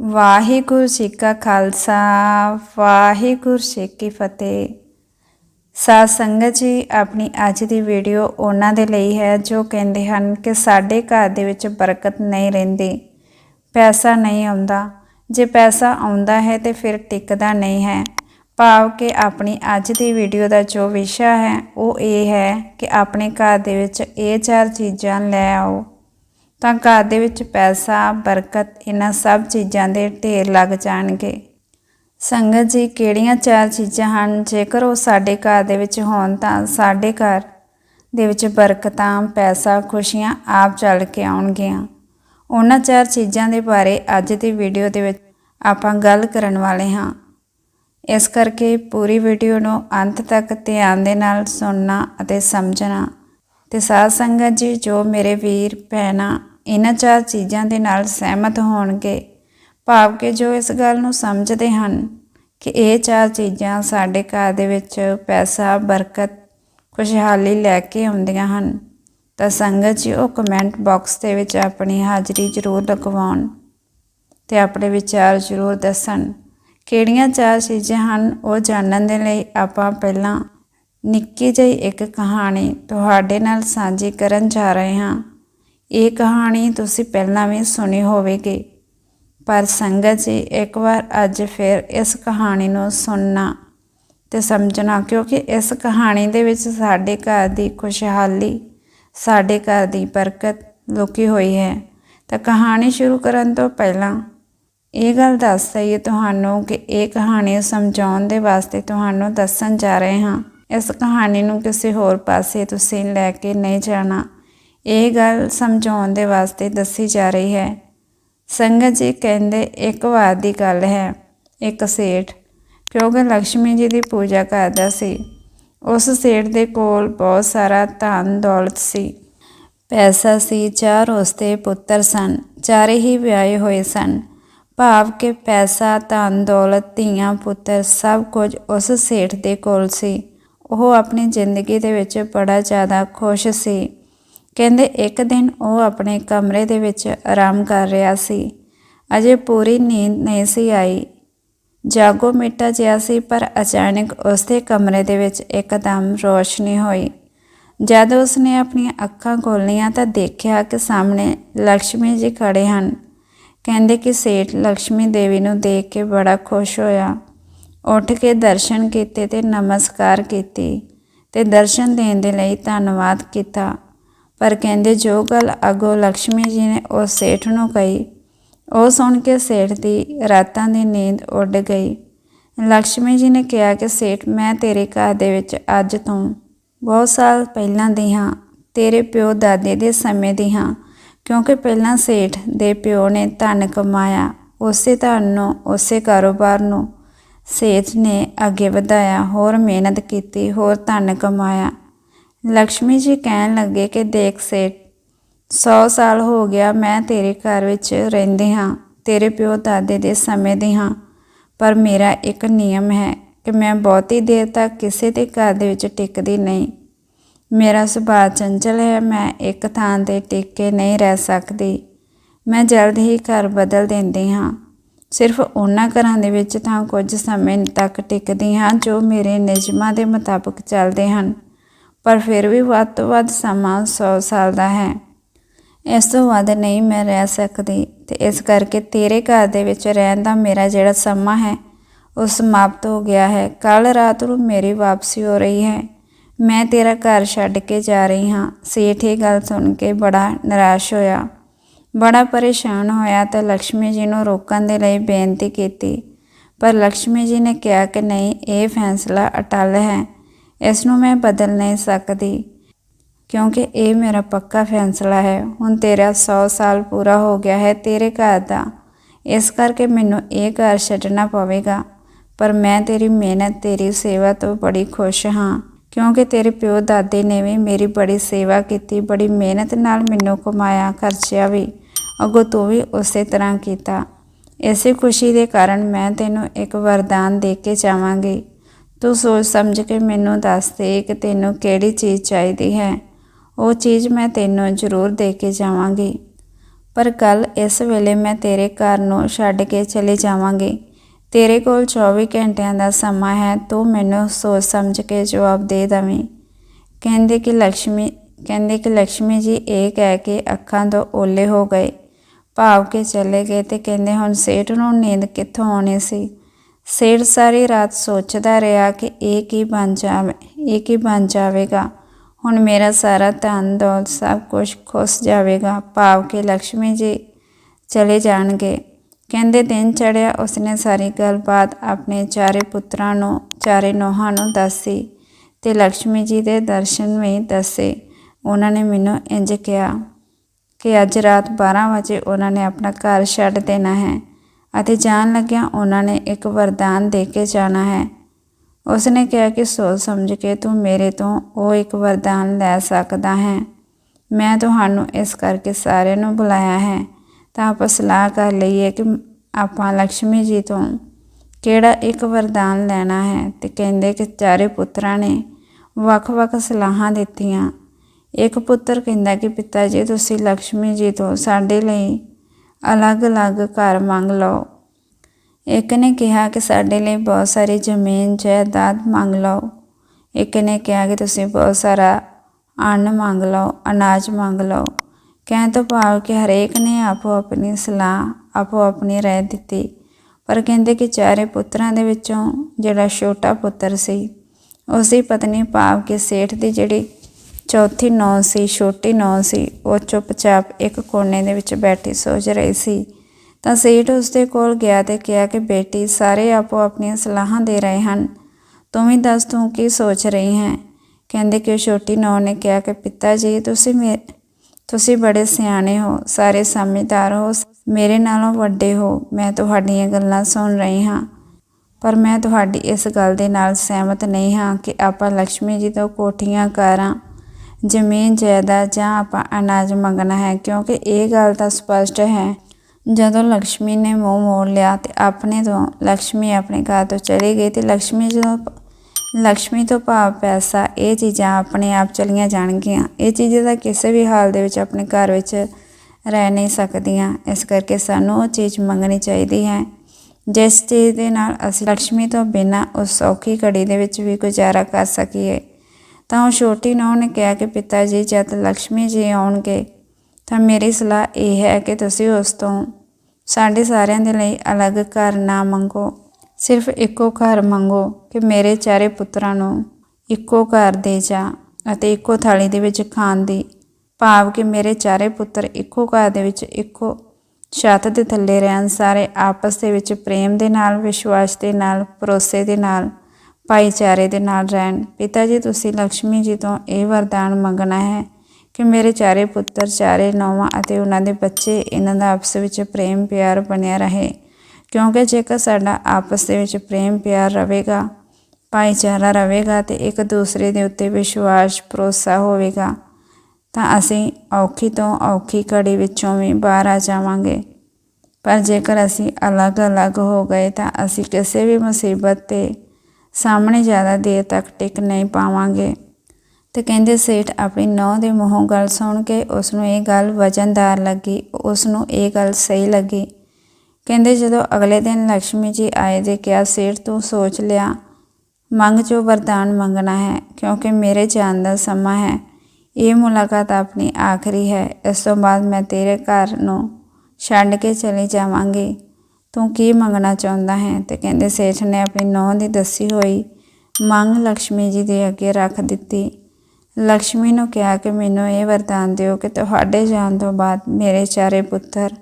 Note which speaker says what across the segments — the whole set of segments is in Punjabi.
Speaker 1: ਵਾਹਿਗੁਰੂ ਜੀ ਕਾ ਖਾਲਸਾ, ਵਾਹਿਗੁਰੂ ਜੀ ਕੀ ਫਤਿਹ। ਸਾਧ ਸੰਗਤ ਜੀ, ਆਪਣੀ ਅੱਜ ਦੀ ਵੀਡੀਓ ਉਹਨਾਂ ਦੇ ਲਈ ਹੈ, ਜੋ ਕਹਿੰਦੇ ਹਨ ਕਿ ਸਾਡੇ ਘਰ ਦੇ ਵਿੱਚ ਬਰਕਤ ਨਹੀਂ ਰਹਿੰਦੀ, ਪੈਸਾ ਨਹੀਂ ਆਉਂਦਾ। ਜੇ ਪੈਸਾ ਆਉਂਦਾ ਹੈ ਤੇ ਫਿਰ ਟਿਕਦਾ ਨਹੀਂ ਹੈ। ਭਾਵ ਕਿ ਆਪਣੀ ਅੱਜ ਦੀ ਵੀਡੀਓ ਦਾ ਜੋ ਵਿਸ਼ਾ ਹੈ, ਉਹ ਇਹ ਹੈ ਕਿ ਆਪਣੇ ਘਰ ਦੇ ਵਿੱਚ ਇਹ ਚਾਰ ਚੀਜ਼ਾਂ ਲੈ ਆਓ। ਤਾਂ ਘਰ ਦੇ ਵਿੱਚ ਪੈਸਾ, ਬਰਕਤ, ਇਹਨਾਂ ਸਭ ਚੀਜ਼ਾਂ ਦੇ ਢੇਰ ਲੱਗ ਜਾਣਗੇ। ਸੰਗਤ ਜੀ, ਕਿਹੜੀਆਂ ਚਾਰ ਚੀਜ਼ਾਂ ਹਨ? ਜੇਕਰ ਉਹ ਸਾਡੇ ਘਰ ਦੇ ਵਿੱਚ ਹੋਣ ਤਾਂ ਸਾਡੇ ਘਰ ਦੇ ਵਿੱਚ ਬਰਕਤਾਂ, ਪੈਸਾ, ਖੁਸ਼ੀਆਂ ਆਪ ਚੱਲ ਕੇ ਆਉਣਗੀਆਂ। ਉਹਨਾਂ ਚਾਰ ਚੀਜ਼ਾਂ ਦੇ ਬਾਰੇ ਅੱਜ ਦੀ ਵੀਡੀਓ ਦੇ ਵਿੱਚ ਆਪਾਂ ਗੱਲ ਕਰਨ ਵਾਲੇ ਹਾਂ। ਇਸ ਕਰਕੇ ਪੂਰੀ ਵੀਡੀਓ ਨੂੰ ਅੰਤ ਤੱਕ ਧਿਆਨ ਦੇ ਨਾਲ ਸੁਣਨਾ ਅਤੇ ਸਮਝਣਾ। ਤੇ ਸਾਧ ਸੰਗਤ ਜੀ, ਜੋ ਮੇਰੇ ਵੀਰ, ਭੈਣਾਂ ਇਹਨਾਂ ਚਾਰ ਚੀਜ਼ਾਂ ਦੇ ਨਾਲ ਸਹਿਮਤ ਹੋਣਗੇ। ਭਾਵ ਕਿ ਜੋ ਇਸ ਗੱਲ ਨੂੰ ਸਮਝਦੇ ਹਨ ਕਿ ਇਹ ਚਾਰ ਚੀਜ਼ਾਂ ਸਾਡੇ ਘਰ ਦੇ ਵਿੱਚ ਪੈਸਾ, ਬਰਕਤ, ਖੁਸ਼ਹਾਲੀ ਲੈ ਕੇ ਆਉਂਦੀਆਂ ਹਨ, ਤਾਂ ਸੰਗਤ ਜੀ ਉਹ ਕਮੈਂਟ ਬਾਕਸ ਦੇ ਵਿੱਚ ਆਪਣੀ ਹਾਜ਼ਰੀ ਜ਼ਰੂਰ ਲਗਵਾਉਣ ਤੇ ਆਪਣੇ ਵਿਚਾਰ ਜ਼ਰੂਰ ਦੱਸਣ। ਕਿਹੜੀਆਂ ਚਾਰ ਚੀਜ਼ਾਂ ਹਨ ਉਹ ਜਾਣਨ ਦੇ ਲਈ ਆਪਾਂ ਪਹਿਲਾਂ ਨਿੱਕੀ ਜਿਹੀ ਇੱਕ ਕਹਾਣੀ ਤੁਹਾਡੇ ਨਾਲ ਸਾਂਝੀ ਕਰਨ ਜਾ ਰਹੇ ਹਾਂ। ਇਹ ਕਹਾਣੀ ਤੁਸੀਂ ਪਹਿਲਾਂ ਵੀ ਸੁਣੀ ਹੋਵੇਗੀ। ਪਰ ਸੰਗਤ ਜੀ, ਇੱਕ ਵਾਰ ਅੱਜ ਫਿਰ ਇਸ ਕਹਾਣੀ ਨੂੰ ਸੁਣਨਾ ਤੇ ਸਮਝਣਾ, ਕਿਉਂਕਿ ਇਸ ਕਹਾਣੀ ਦੇ ਵਿੱਚ ਸਾਡੇ ਘਰ ਦੀ ਖੁਸ਼ਹਾਲੀ, ਸਾਡੇ ਘਰ ਦੀ ਬਰਕਤ ਲੁਕੀ ਹੋਈ ਹੈ। ਤਾਂ ਕਹਾਣੀ ਸ਼ੁਰੂ ਕਰਨ ਤੋਂ ਪਹਿਲਾਂ ਇਹ ਗੱਲ ਦੱਸ ਦਈਏ ਤੁਹਾਨੂੰ ਕਿ ਇਹ ਕਹਾਣੀ ਸਮਝਾਉਣ ਦੇ ਵਾਸਤੇ ਤੁਹਾਨੂੰ ਦੱਸਣ ਜਾ ਰਹੇ ਹਾਂ। ਇਸ ਕਹਾਣੀ ਨੂੰ ਕਿਸੇ ਹੋਰ ਪਾਸੇ ਤੁਸੀਂ ਲੈ ਕੇ ਨਹੀਂ ਜਾਣਾ। ਇਹ ਗੱਲ ਸਮਝਾਉਣ ਦੇ ਵਾਸਤੇ ਦੱਸੀ ਜਾ ਰਹੀ ਹੈ। ਸੰਗਤ ਜੀ ਕਹਿੰਦੇ, ਇੱਕ ਵਾਰ ਦੀ ਗੱਲ ਹੈ, ਇੱਕ ਸੇਠ। ਕਿਉਂਕਿ ਲక్ష్ਮੀ ਜੀ ਦੀ ਪੂਜਾ ਕਰਦਾ ਸੀ। ਉਸ ਸੇਠ ਦੇ ਕੋਲ ਬਹੁਤ ਸਾਰਾ ਧਨ ਦੌਲਤ ਸੀ। ਪੈਸਾ ਸੀ, ਚਾਰ ਉਸਦੇ ਪੁੱਤਰ ਸਨ, ਚਾਰੇ ਹੀ ਵਿਆਹੇ ਹੋਏ ਸਨ। ਭਾਵ ਕਿ ਪੈਸਾ, ਧਨ, ਦੌਲਤ, ਧੀਆਂ, ਪੁੱਤਰ ਸਭ ਕੁਝ ਉਸ ਸੇਠ ਦੇ ਕੋਲ ਸੀ। ਉਹ ਆਪਣੀ ਜ਼ਿੰਦਗੀ ਦੇ ਵਿੱਚ ਬੜਾ ਜ਼ਿਆਦਾ ਖੁਸ਼ ਸੀ। ਕਹਿੰਦੇ ਇੱਕ ਦਿਨ ਉਹ ਆਪਣੇ ਕਮਰੇ ਦੇ ਵਿੱਚ ਆਰਾਮ ਕਰ ਰਿਹਾ ਸੀ। ਅਜੇ ਪੂਰੀ ਨੀਂਦ ਨਹੀਂ ਸੀ ਆਈ। ਜਾਗੋ ਮਿੱਟਾ ਜਿਹਾ ਸੀ, ਪਰ ਅਚਾਨਕ ਉਸਦੇ ਕਮਰੇ ਦੇ ਵਿੱਚ ਇੱਕਦਮ ਰੋਸ਼ਨੀ ਹੋਈ। ਜਦ ਉਸਨੇ ਆਪਣੀਆਂ ਅੱਖਾਂ ਖੋਲ੍ਹੀਆਂ ਤਾਂ ਦੇਖਿਆ ਕਿ ਸਾਹਮਣੇ ਲక్ష్ਮੀ ਜੀ ਖੜੇ ਹਨ। ਕਹਿੰਦੇ ਕਿ ਸੇਠ ਲక్ష్ਮੀ ਦੇਵੀ ਨੂੰ ਦੇਖ ਕੇ ਬੜਾ ਖੁਸ਼ ਹੋਇਆ। ਉੱਠ ਕੇ ਦਰਸ਼ਨ ਕੀਤੇ ਤੇ ਨਮਸਕਾਰ ਕੀਤੀ ਤੇ ਦਰਸ਼ਨ ਦੇਣ ਦੇ ਲਈ ਧੰਨਵਾਦ ਕੀਤਾ। ਪਰ ਕਹਿੰਦੇ ਜੋ ਗੱਲ ਅਗੋ ਲక్ష్ਮੀ ਜੀ ਨੇ ਉਹ ਸੇਠ ਨੂੰ ਕਹੀ, ਉਹ ਸੁਣ ਕੇ ਸੇਠ ਦੀ ਰਾਤਾਂ ਦੀ ਨੀਂਦ ਉੱਡ ਗਈ। ਲక్ష్ਮੀ ਜੀ ਨੇ ਕਿਹਾ ਕਿ, ਸੇਠ, ਮੈਂ ਤੇਰੇ ਘਰ ਦੇ ਵਿੱਚ ਅੱਜ ਤੋਂ ਬਹੁਤ ਸਾਲ ਪਹਿਲਾਂ ਦੀ ਹਾਂ, ਤੇਰੇ ਪਿਓ ਦਾਦੇ ਦੇ ਸਮੇਂ ਦੀ ਹਾਂ, ਕਿਉਂਕਿ ਪਹਿਲਾਂ ਸੇਠ ਦੇ ਪਿਓ ਨੇ ਧਨ ਕਮਾਇਆ, ਉਸੇ ਧਨ ਨੂੰ, ਉਸੇ ਕਾਰੋਬਾਰ ਨੂੰ ਸੇਠ ਨੇ ਅੱਗੇ ਵਧਾਇਆ, ਹੋਰ ਮਿਹਨਤ ਕੀਤੀ, ਹੋਰ ਧਨ ਕਮਾਇਆ। ਲక్ష్ਮੀ ਜੀ ਕਹਿਣ ਲੱਗੇ ਕਿ ਦੇਖ ਸੇਠ 100 ਸਾਲ ਹੋ ਗਿਆ ਮੈਂ ਤੇਰੇ ਘਰ ਵਿੱਚ ਰਹਿੰਦੇ ਹਾਂ, ਤੇਰੇ ਪਿਓ ਦਾਦੇ ਦੇ ਸਮੇਂ ਦੇ ਹਾਂ, ਪਰ ਮੇਰਾ ਇੱਕ ਨਿਯਮ ਹੈ ਕਿ ਮੈਂ ਬਹੁਤੀ ਦੇਰ ਤੱਕ ਕਿਸੇ ਦੇ ਘਰ ਦੇ ਵਿੱਚ ਟਿਕਦੀ ਨਹੀਂ। ਮੇਰਾ ਸੁਭਾਅ ਚੰਚਲ ਹੈ, ਮੈਂ ਇੱਕ ਥਾਂ ਤੇ ਟਿਕ ਕੇ ਨਹੀਂ ਰਹਿ ਸਕਦੀ। ਮੈਂ ਜਲਦ ਹੀ ਘਰ ਬਦਲ ਦਿੰਦੀ ਹਾਂ। ਸਿਰਫ ਉਹਨਾਂ ਘਰਾਂ ਦੇ ਵਿੱਚ ਤਾਂ ਕੁਝ ਸਮੇਂ ਤੱਕ ਟਿਕਦੀ ਹਾਂ ਜੋ ਮੇਰੇ ਨਿਯਮਾਂ ਦੇ ਮੁਤਾਬਕ ਚੱਲਦੇ ਹਨ। ਪਰ ਫਿਰ ਵੀ ਵੱਧ ਤੋਂ ਵੱਧ ਸਮਾਂ 100 ਸਾਲ ਦਾ ਹੈ। ਇਸ ਤੋਂ ਵੱਧ ਨਹੀਂ ਮੈਂ ਰਹਿ ਸਕਦੀ ਤੇ ਇਸ ਕਰਕੇ ਤੇਰੇ ਘਰ ਦੇ ਵਿੱਚ ਰਹਿਣ ਦਾ ਮੇਰਾ ਜਿਹੜਾ ਸਮਾਂ ਹੈ, ਉਹ ਸਮਾਪਤ ਹੋ ਗਿਆ ਹੈ। ਕੱਲ ਰਾਤ ਨੂੰ ਮੇਰੀ ਵਾਪਸੀ ਹੋ ਰਹੀ ਹੈ। ਮੈਂ ਤੇਰਾ ਘਰ ਛੱਡ ਕੇ ਜਾ ਰਹੀ ਹਾਂ। ਸੇਠ ਇਹ ਗੱਲ ਸੁਣ ਕੇ ਬੜਾ ਨਿਰਾਸ਼ ਹੋਇਆ। ਬੜਾ ਪਰੇਸ਼ਾਨ ਹੋਇਆ ਤੇ ਲక్ష్ਮੀ ਜੀ ਨੂੰ ਰੋਕਣ ਦੇ ਲਈ ਬੇਨਤੀ ਕੀਤੀ। ਪਰ ਲక్ష్ਮੀ ਜੀ ਨੇ ਕਿਹਾ ਕਿ ਨਹੀਂ, ਇਹ ਫੈਸਲਾ ਅਟਲ ਹੈ। ਇਸ ਨੂੰ ਮੈਂ ਬਦਲ ਨਹੀਂ ਸਕਦੀ, ਕਿਉਂਕਿ ਇਹ ਮੇਰਾ ਪੱਕਾ ਫੈਸਲਾ ਹੈ। ਹੁਣ ਤੇਰਾ 100 ਸਾਲ ਪੂਰਾ ਹੋ ਗਿਆ ਹੈ ਤੇਰੇ ਘਰ ਦਾ। ਇਸ ਕਰਕੇ ਮੈਨੂੰ ਇਹ ਘਰ ਛੱਡਣਾ ਪਵੇਗਾ। ਪਰ ਮੈਂ ਤੇਰੀ ਮਿਹਨਤ, ਤੇਰੀ ਸੇਵਾ ਤੋਂ ਬੜੀ ਖੁਸ਼ ਹਾਂ, ਕਿਉਂਕਿ ਤੇਰੇ ਪਿਓ ਦਾਦੇ ਨੇ ਵੀ ਮੇਰੀ ਬੜੀ ਸੇਵਾ ਕੀਤੀ, ਬੜੀ ਮਿਹਨਤ ਨਾਲ ਮੈਨੂੰ ਕਮਾਇਆ, ਖਰਚਿਆ ਵੀ। ਅਗੋ ਤੂੰ ਵੀ ਉਸੇ ਤਰ੍ਹਾਂ ਕੀਤਾ। ਇਸੇ ਖੁਸ਼ੀ ਦੇ ਕਾਰਨ ਮੈਂ ਤੈਨੂੰ ਇੱਕ ਵਰਦਾਨ ਦੇ ਕੇ ਜਾਵਾਂਗੀ। ਤੂੰ ਸੋਚ ਸਮਝ ਕੇ ਮੈਨੂੰ ਦੱਸ ਦੇ ਕਿ ਤੈਨੂੰ ਕਿਹੜੀ ਚੀਜ਼ ਚਾਹੀਦੀ ਹੈ। ਉਹ ਚੀਜ਼ ਮੈਂ ਤੈਨੂੰ ਜ਼ਰੂਰ ਦੇ ਕੇ ਜਾਵਾਂਗੀ। ਪਰ ਕੱਲ ਇਸ ਵੇਲੇ ਮੈਂ ਤੇਰੇ ਘਰ ਨੂੰ ਛੱਡ ਕੇ ਚਲੇ ਜਾਵਾਂਗੀ। ਤੇਰੇ ਕੋਲ 24 ਘੰਟਿਆਂ ਦਾ ਸਮਾਂ ਹੈ, ਤੂੰ ਮੈਨੂੰ ਸੋਚ ਸਮਝ ਕੇ ਜਵਾਬ ਦੇ ਦਵੇਂ। ਕਹਿੰਦੇ ਕਿ ਲక్ష్ਮੀ ਕਹਿੰਦੇ ਕਿ ਲక్ష్ਮੀ ਜੀ, ਇਹ ਕਹਿ ਕੇ ਅੱਖਾਂ ਤੋਂ ਓਲੇ ਹੋ ਗਏ। ਭਾਵ ਕੇ ਚਲੇ ਗਏ ਤੇ ਕਹਿੰਦੇ, ਹੁਣ ਸੇਠ ਨੂੰ ਨੀਂਦ ਕਿੱਥੋਂ ਆਉਣੀ ਸੀ? ਸੇਠ ਸਾਰੀ ਰਾਤ ਸੋਚਦਾ ਰਿਹਾ ਕਿ ਇਹ ਕੀ ਬਣ ਜਾਵੇ, ਇਹ ਕੀ ਬਣ ਜਾਵੇਗਾ। ਹੁਣ ਮੇਰਾ ਸਾਰਾ ਧਨ ਦੌਲਤ ਸਭ ਕੁਝ ਖੁੱਸ ਜਾਵੇਗਾ। ਭਾਵ ਕੇ ਲక్ష్ਮੀ ਜੀ ਚਲੇ ਜਾਣਗੇ। ਕਹਿੰਦੇ ਦਿਨ ਚੜਿਆ ਉਸਨੇ ਸਾਰੀ ਗੱਲਬਾਤ ਆਪਣੇ ਚਾਰੇ ਪੁੱਤਰਾਂ ਨੂੰ, ਚਾਰੇ ਨੋਹਾਂ ਨੂੰ ਦੱਸੀ ਤੇ ਲక్ష్ਮੀ ਜੀ ਦੇ ਦਰਸ਼ਨ ਵੀ ਦੱਸੇ। ਉਹਨਾਂ ਨੇ ਮੈਨੂੰ ਇੰਜ ਕਿਹਾ ਕਿ ਅੱਜ ਰਾਤ 12 ਵਜੇ ਉਹਨਾਂ ਨੇ ਆਪਣਾ ਘਰ ਛੱਡ ਦੇਣਾ ਹੈ। ਅਤੇ ਜਾਣ ਲੱਗਿਆ ਉਹਨਾਂ ਨੇ ਇੱਕ ਵਰਦਾਨ ਦੇ ਕੇ ਜਾਣਾ ਹੈ। ਉਸਨੇ ਕਿਹਾ ਕਿ ਸੋਚ ਸਮਝ ਕੇ ਤੂੰ ਮੇਰੇ ਤੋਂ ਉਹ ਇੱਕ ਵਰਦਾਨ ਲੈ ਸਕਦਾ ਹੈ। ਮੈਂ ਤੁਹਾਨੂੰ ਇਸ ਕਰਕੇ ਸਾਰਿਆਂ ਨੂੰ ਬੁਲਾਇਆ ਹੈ। ਤਾਂ ਆਪਾਂ ਸਲਾਹ ਕਰ ਲਈਏ ਕਿ ਆਪਾਂ ਲక్ష్ਮੀ ਜੀ ਤੋਂ ਕਿਹੜਾ ਇੱਕ ਵਰਦਾਨ ਲੈਣਾ ਹੈ ਤੇ ਕਹਿੰਦੇ ਕਿ ਚਾਰੇ ਪੁੱਤਰਾਂ ਨੇ ਵੱਖ-ਵੱਖ ਸਲਾਹਾਂ ਦਿੱਤੀਆਂ। ਇੱਕ ਪੁੱਤਰ ਕਹਿੰਦਾ ਕਿ ਪਿਤਾ ਜੀ, ਤੁਸੀਂ ਲక్ష్ਮੀ ਜੀ ਤੋਂ ਸਾਡੇ ਲਈ ਅਲੱਗ-ਅਲੱਗ ਘਰ ਮੰਗ ਲਓ। ਇੱਕ ਨੇ ਕਿਹਾ ਕਿ ਸਾਡੇ ਲਈ ਬਹੁਤ ਸਾਰੀ ਜ਼ਮੀਨ, ਜਾਇਦਾਦ ਮੰਗ ਲਓ। ਇੱਕ ਨੇ ਕਿਹਾ ਕਿ ਤੁਸੀਂ ਬਹੁਤ ਸਾਰਾ ਅੰਨ ਮੰਗ ਲਓ, ਅਨਾਜ ਮੰਗ ਲਓ। ਕਹਿਣ ਤੋਂ ਭਾਵ ਕਿ ਹਰੇਕ ਨੇ ਆਪੋ ਆਪਣੀ ਸਲਾਹ ਆਪੋ ਆਪਣੀ ਰਾਏ ਦਿੱਤੀ। ਪਰ ਕਹਿੰਦੇ ਕਿ ਚਾਰੇ ਪੁੱਤਰਾਂ ਦੇ ਵਿੱਚੋਂ ਜਿਹੜਾ ਛੋਟਾ ਪੁੱਤਰ ਸੀ ਉਸ ਦੀ ਪਤਨੀ ਭਾਵ ਕਿ ਸੇਠ ਦੀ ਜਿਹੜੀ ਚੌਥੀ ਨੌਂ ਸੀ, ਛੋਟੀ ਨੌਂ ਸੀ, ਉਹ ਚੁੱਪਚਾਪ ਇੱਕ ਕੋਨੇ ਦੇ ਵਿੱਚ ਬੈਠੀ ਸੋਚ ਰਹੀ ਸੀ। ਤਾਂ ਸੇਠ ਉਸਦੇ ਕੋਲ ਗਿਆ ਤੇ ਕਿਹਾ ਕਿ ਬੇਟੀ, ਸਾਰੇ ਆਪੋ ਆਪਣੀਆਂ ਸਲਾਹਾਂ ਦੇ ਰਹੇ ਹਨ। ਤੂੰ ਵੀ ਦੱਸ, ਤੂੰ ਕੀ ਸੋਚ ਰਹੀ ਹੈ? ਕਹਿੰਦੇ ਕਿ ਉਹ ਛੋਟੀ ਨੌਂ ਨੇ ਕਿਹਾ ਕਿ ਪਿਤਾ ਜੀ, ਤੁਸੀਂ ਮੇ, ਤੁਸੀਂ ਬੜੇ ਸਿਆਣੇ ਹੋ, ਸਾਰੇ ਸਮਝਦਾਰ ਹੋ, ਮੇਰੇ ਨਾਲੋਂ ਵੱਡੇ ਹੋ, ਮੈਂ ਤੁਹਾਡੀਆਂ ਗੱਲਾਂ ਸੁਣ ਰਹੀ ਹਾਂ। ਪਰ ਮੈਂ ਤੁਹਾਡੀ ਇਸ ਗੱਲ ਦੇ ਨਾਲ ਸਹਿਮਤ ਨਹੀਂ ਹਾਂ ਕਿ ਆਪਾਂ ਲక్ష్ਮੀ ਜੀ ਤੋਂ ਕੋਠੀਆਂ ਕਾਰਾਂ ਜ਼ਮੀਨ, ਜਾਇਦਾਦ ਜਾਂ ਆਪਾਂ ਅਨਾਜ ਮੰਗਣਾ ਹੈ, ਕਿਉਂਕਿ ਇਹ ਗੱਲ ਤਾਂ ਸਪਸ਼ਟ ਹੈ। ਜਦੋਂ ਲక్ష్ਮੀ ਨੇ ਮੂੰਹ ਮੋੜ ਲਿਆ ਤੇ ਆਪਣੇ ਤੋਂ ਲక్ష్ਮੀ ਆਪਣੇ ਘਰ ਤੋਂ ਚਲੀ ਗਈ ਤੇ ਲక్ష్ਮੀ ਜਦੋਂ ਲక్ష్ਮੀ ਤੋਂ ਭਾਵ ਪੈਸਾ, ਇਹ ਚੀਜ਼ਾਂ ਆਪਣੇ ਆਪ ਚਲੀਆਂ ਜਾਣਗੀਆਂ। ਇਹ ਚੀਜ਼ਾਂ ਤਾਂ ਕਿਸੇ ਵੀ ਹਾਲ ਦੇ ਵਿੱਚ ਆਪਣੇ ਘਰ ਵਿੱਚ ਰਹਿ ਨਹੀਂ ਸਕਦੀਆਂ। ਇਸ ਕਰਕੇ ਸਾਨੂੰ ਉਹ ਚੀਜ਼ ਮੰਗਣੀ ਚਾਹੀਦੀ ਹੈ। ਜਿਸ ਚੀਜ਼ ਦੇ ਨਾਲ ਅਸੀਂ ਲక్ష్ਮੀ ਤੋਂ ਬਿਨਾ ਉਸ ਔਖੀ ਘੜੀ ਦੇ ਵਿੱਚ ਵੀ ਗੁਜ਼ਾਰਾ ਕਰ ਸਕੀਏ। ਤਾਂ ਉਹ ਛੋਟੀ ਨੂੰਹ ਨੇ ਕਿਹਾ ਕਿ ਪਿਤਾ ਜੀ ਜਦ ਲక్ష్ਮੀ ਜੀ ਆਉਣਗੇ ਤਾਂ ਮੇਰੀ ਸਲਾਹ ਇਹ ਹੈ ਕਿ ਤੁਸੀਂ ਉਸ ਤੋਂ ਸਾਡੇ ਸਾਰਿਆਂ ਦੇ ਲਈ ਅਲੱਗ ਘਰ ਨਾ ਮੰਗੋ। ਸਿਰਫ ਇੱਕੋ ਘਰ ਮੰਗੋ ਕਿ ਮੇਰੇ ਚਾਰੇ ਪੁੱਤਰਾਂ ਨੂੰ ਇੱਕੋ ਘਰ ਦੇ ਜਾ ਅਤੇ ਇੱਕੋ ਥਾਲੀ ਦੇ ਵਿੱਚ ਖਾਣ ਦੀ। ਭਾਵ ਕਿ ਮੇਰੇ ਚਾਰੇ ਪੁੱਤਰ ਇੱਕੋ ਘਰ ਦੇ ਵਿੱਚ ਇੱਕੋ ਛੱਤ ਦੇ ਥੱਲੇ ਰਹਿਣ, ਸਾਰੇ ਆਪਸ ਦੇ ਵਿੱਚ ਪ੍ਰੇਮ ਦੇ ਨਾਲ, ਵਿਸ਼ਵਾਸ ਦੇ ਨਾਲ, ਭਰੋਸੇ ਦੇ ਨਾਲ ਭਾਈਚਾਰੇ ਦੇ ਨਾਲ ਰਹਿਣ। ਪਿਤਾ ਜੀ, ਤੁਸੀਂ ਲక్ష్ਮੀ ਜੀ ਤੋਂ ਇਹ ਵਰਦਾਨ ਮੰਗਣਾ ਹੈ ਕਿ ਮੇਰੇ ਚਾਰੇ ਪੁੱਤਰ, ਚਾਰੇ ਨੌਵਾਂ ਅਤੇ ਉਹਨਾਂ ਦੇ ਬੱਚੇ ਇਹਨਾਂ ਦਾ ਆਪਸ ਵਿੱਚ ਪ੍ਰੇਮ ਪਿਆਰ ਬਣਿਆ ਰਹੇ। ਕਿਉਂਕਿ ਜੇਕਰ ਸਾਡਾ ਆਪਸ ਦੇ ਵਿੱਚ ਪ੍ਰੇਮ ਪਿਆਰ ਰਹੇਗਾ, ਭਾਈਚਾਰਾ ਰਹੇਗਾ ਤੇ ਇੱਕ ਦੂਸਰੇ ਦੇ ਉੱਤੇ ਵਿਸ਼ਵਾਸ, ਭਰੋਸਾ ਹੋਵੇਗਾ, ਤਾਂ ਅਸੀਂ ਔਖੀ ਤੋਂ ਔਖੀ ਘੜੀ ਵਿੱਚੋਂ ਵੀ ਬਾਹਰ ਆ ਜਾਵਾਂਗੇ। ਪਰ ਜੇਕਰ ਅਸੀਂ ਅਲੱਗ-ਅਲੱਗ ਹੋ ਗਏ ਤਾਂ ਅਸੀਂ ਕਿਸੇ ਵੀ ਮੁਸੀਬਤ ਤੇ ਸਾਹਮਣੇ ਜ਼ਿਆਦਾ ਦੇਰ ਤੱਕ ਟਿਕ ਨਹੀਂ ਪਾਵਾਂਗੇ। ਤੇ ਕਹਿੰਦੇ ਸੇਠ ਆਪਣੀ ਨੌਂ ਦੇ ਮੂੰਹੋਂ ਗੱਲ ਸੁਣ ਕੇ ਉਸ ਨੂੰ ਇਹ ਗੱਲ ਵਜਨਦਾਰ ਲੱਗੀ। ਉਸ ਨੂੰ ਇਹ ਗੱਲ ਸਹੀ ਲੱਗੀ। ਕਹਿੰਦੇ ਜਦੋਂ ਅਗਲੇ ਦਿਨ ਲక్ష్ਮੀ ਜੀ ਆਏ ਦੇ ਕਿਹਾ, ਸੇਠ, ਤੂੰ ਸੋਚ ਲਿਆ, ਮੰਗ ਜੋ ਵਰਦਾਨ ਮੰਗਣਾ ਹੈ, ਕਿਉਂਕਿ ਮੇਰੇ ਜਾਣ ਦਾ ਸਮਾਂ ਹੈ। ਇਹ ਮੁਲਾਕਾਤ ਆਪਣੀ ਆਖਰੀ ਹੈ। ਇਸ ਤੋਂ ਬਾਅਦ ਮੈਂ ਤੇਰੇ ਘਰ ਨੂੰ ਛੱਡ ਕੇ ਚਲੀ ਜਾਵਾਂਗੀ। ਤੂੰ ਕੀ ਮੰਗਣਾ ਚਾਹੁੰਦਾ ਹੈ? ਤੇ ਕਹਿੰਦੇ, ਸੇਠ ਨੇ ਆਪਣੀ ਨੌਂ ਦੀ ਦੱਸੀ ਹੋਈ ਮੰਗ ਲక్ష్ਮੀ ਜੀ ਦੇ ਅੱਗੇ ਰੱਖ ਦਿੱਤੀ। ਲక్ష్ਮੀ ਨੂੰ ਕਿਹਾ ਕਿ ਮੈਨੂੰ ਇਹ ਵਰਦਾਨ ਦਿਓ ਕਿ ਤੁਹਾਡੇ ਜਾਣ ਤੋਂ ਬਾਅਦ ਮੇਰੇ ਚਾਰੇ ਪੁੱਤਰ,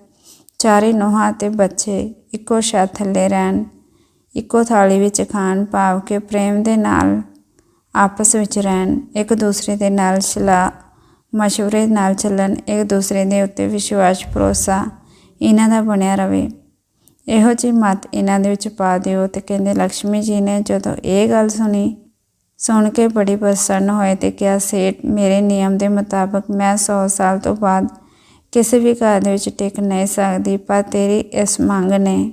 Speaker 1: ਚਾਰੇ ਨੋਹਾਂ ਤੇ ਬੱਚੇ ਇੱਕੋ ਛੱਤ ਥੱਲੇ ਰਹਿਣ, ਇੱਕੋ ਥਾਲੀ ਵਿੱਚ ਖਾਣ ਪਾਵ ਕੇ ਪ੍ਰੇਮ ਦੇ ਨਾਲ ਆਪਸ ਵਿੱਚ ਰਹਿਣ, ਇੱਕ ਦੂਸਰੇ ਦੇ ਨਾਲ ਸਲਾਹ, ਮਸ਼ਵਰੇ ਨਾਲ ਚੱਲਣ, ਇੱਕ ਦੂਸਰੇ ਦੇ ਉੱਤੇ ਵਿਸ਼ਵਾਸ, ਭਰੋਸਾ, ਇਹਨਾਂ ਦਾ ਬਣਿਆ ਰਹੇ। ਇਹੋ ਜਿਹੀ ਮਤ ਇਹਨਾਂ ਦੇ ਵਿੱਚ ਪਾ ਦਿਓ ਤੇ ਕਹਿੰਦੇ ਲక్ష్ਮੀ ਜੀ ਨੇ ਜਦੋਂ ਇਹ ਗੱਲ ਸੁਣੀ, ਸੁਣ ਕੇ ਬੜੀ ਪ੍ਰਸੰਨ ਹੋਏ ਤੇ ਕਿਹਾ, ਸੇਠ, ਮੇਰੇ ਨਿਯਮ ਦੇ ਮੁਤਾਬਕ ਮੈਂ 100 ਸਾਲ ਤੋਂ ਬਾਅਦ ਕਿਸੇ ਵੀ ਘਰ ਦੇ ਵਿੱਚ ਟਿਕ ਨਹੀਂ ਸਕਦੀ, ਪਰ ਤੇਰੀ ਇਸ ਮੰਗ ਨੇ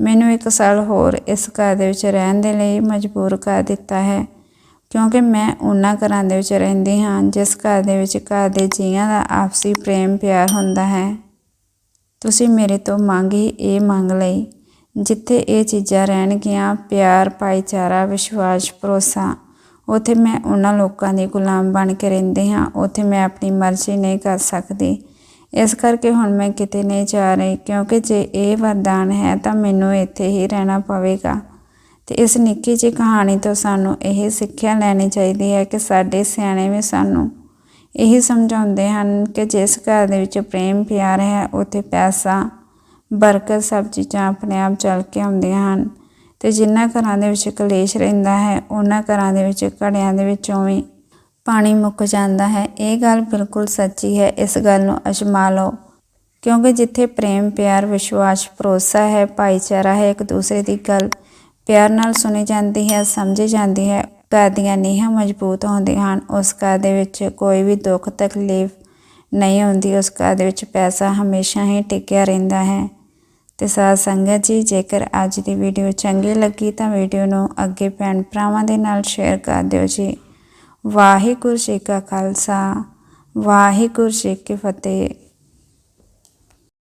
Speaker 1: ਮੈਨੂੰ ਇੱਕ ਸਾਲ ਹੋਰ ਇਸ ਘਰ ਦੇ ਵਿੱਚ ਰਹਿਣ ਦੇ ਲਈ ਮਜਬੂਰ ਕਰ ਦਿੱਤਾ ਹੈ, ਕਿਉਂਕਿ ਮੈਂ ਉਹਨਾਂ ਘਰਾਂ ਦੇ ਵਿੱਚ ਰਹਿੰਦੀ ਹਾਂ, ਜਿਸ ਘਰ ਦੇ ਵਿੱਚ ਘਰ ਦੇ ਜੀਆਂ ਦਾ ਆਪਸੀ ਪ੍ਰੇਮ ਪਿਆਰ ਹੁੰਦਾ ਹੈ। ਤੁਸੀਂ ਮੇਰੇ ਤੋਂ ਮੰਗ ਹੀ ਇਹ ਮੰਗ ਲਈ, ਜਿੱਥੇ ਇਹ ਚੀਜ਼ਾਂ ਰਹਿਣਗੀਆਂ, ਪਿਆਰ, ਭਾਈਚਾਰਾ, ਵਿਸ਼ਵਾਸ, ਭਰੋਸਾ। ਉੱਥੇ ਮੈਂ ਉਹਨਾਂ ਲੋਕਾਂ ਦੀ ਗੁਲਾਮ ਬਣ ਕੇ ਰਹਿੰਦੀ ਹਾਂ, ਉੱਥੇ ਮੈਂ ਆਪਣੀ ਮਰਜ਼ੀ ਨਹੀਂ ਕਰ ਸਕਦੀ। ਇਸ ਕਰਕੇ ਹੁਣ ਮੈਂ ਕਿਤੇ ਨਹੀਂ ਜਾ ਰਹੀ, ਕਿਉਂਕਿ ਜੇ ਇਹ ਵਰਦਾਨ ਹੈ ਤਾਂ ਮੈਨੂੰ ਇੱਥੇ ਹੀ ਰਹਿਣਾ ਪਵੇਗਾ। ਤੇ ਇਸ ਨਿੱਕੀ ਜਿਹੀ ਕਹਾਣੀ ਤੋਂ ਸਾਨੂੰ ਇਹ ਸਿੱਖਿਆ ਲੈਣੀ ਚਾਹੀਦੀ ਹੈ ਕਿ ਸਾਡੇ ਸਿਆਣੇ ਵੀ ਸਾਨੂੰ ਇਹੀ ਸਮਝਾਉਂਦੇ ਹਨ ਕਿ ਜਿਸ ਘਰ ਦੇ ਵਿੱਚ ਪ੍ਰੇਮ ਪਿਆਰ ਹੈ, ਉੱਥੇ ਪੈਸਾ, ਬਰਕਤ ਸਭ ਚੀਜ਼ਾਂ ਆਪਣੇ ਆਪ ਚੱਲ ਕੇ ਆਉਂਦੀਆਂ ਹਨ ਤੇ ਜਿਨ੍ਹਾਂ ਘਰਾਂ ਦੇ ਵਿੱਚ ਕਲੇਸ਼ ਰਹਿੰਦਾ ਹੈ, ਉਹਨਾਂ ਘਰਾਂ ਦੇ ਵਿੱਚ, ਘੜਿਆਂ ਦੇ ਵਿੱਚੋਂ ਵੀ ਪਾਣੀ ਮੁੱਕ ਜਾਂਦਾ ਹੈ। ਇਹ ਗੱਲ ਬਿਲਕੁਲ ਸੱਚੀ ਹੈ। ਇਸ ਗੱਲ ਨੂੰ ਅਜਮਾ ਲਓ ਕਿਉਂਕਿ ਜਿੱਥੇ ਪ੍ਰੇਮ, ਪਿਆਰ, ਵਿਸ਼ਵਾਸ, ਭਰੋਸਾ ਹੈ, ਭਾਈਚਾਰਾ ਹੈ, ਇੱਕ ਦੂਸਰੇ ਦੀ ਗੱਲ ਪਿਆਰ ਨਾਲ ਸੁਣੀ ਜਾਂਦੀ ਹੈ, ਸਮਝੀ ਜਾਂਦੀ ਹੈ ਘਰ ਦੀਆਂ ਨੀਹਾਂ ਮਜ਼ਬੂਤ ਹੁੰਦੀਆਂ ਹਨ। ਉਸ ਘਰ ਦੇ ਵਿੱਚ ਕੋਈ ਵੀ ਦੁੱਖ, ਤਕਲੀਫ ਨਹੀਂ ਹੁੰਦੀ। ਉਸ ਘਰ ਦੇ ਵਿੱਚ ਪੈਸਾ ਹਮੇਸ਼ਾ ਹੀ ਟਿਕਿਆ ਰਹਿੰਦਾ ਹੈ। ਤੇ ਸਾਧ ਸੰਗਤ ਜੀ, ਜੇਕਰ ਅੱਜ ਦੀ ਵੀਡੀਓ ਚੰਗੀ ਲੱਗੀ ਤਾਂ ਵੀਡੀਓ ਨੂੰ ਅੱਗੇ ਭੈਣ ਭਰਾਵਾਂ ਦੇ ਨਾਲ ਸ਼ੇਅਰ ਕਰ ਦਿਓ ਜੀ। ਵਾਹਿਗੁਰੂ ਜੀ ਕਾ ਖਾਲਸਾ, ਵਾਹਿਗੁਰੂ ਜੀ ਕੀ ਫਤਿਹ।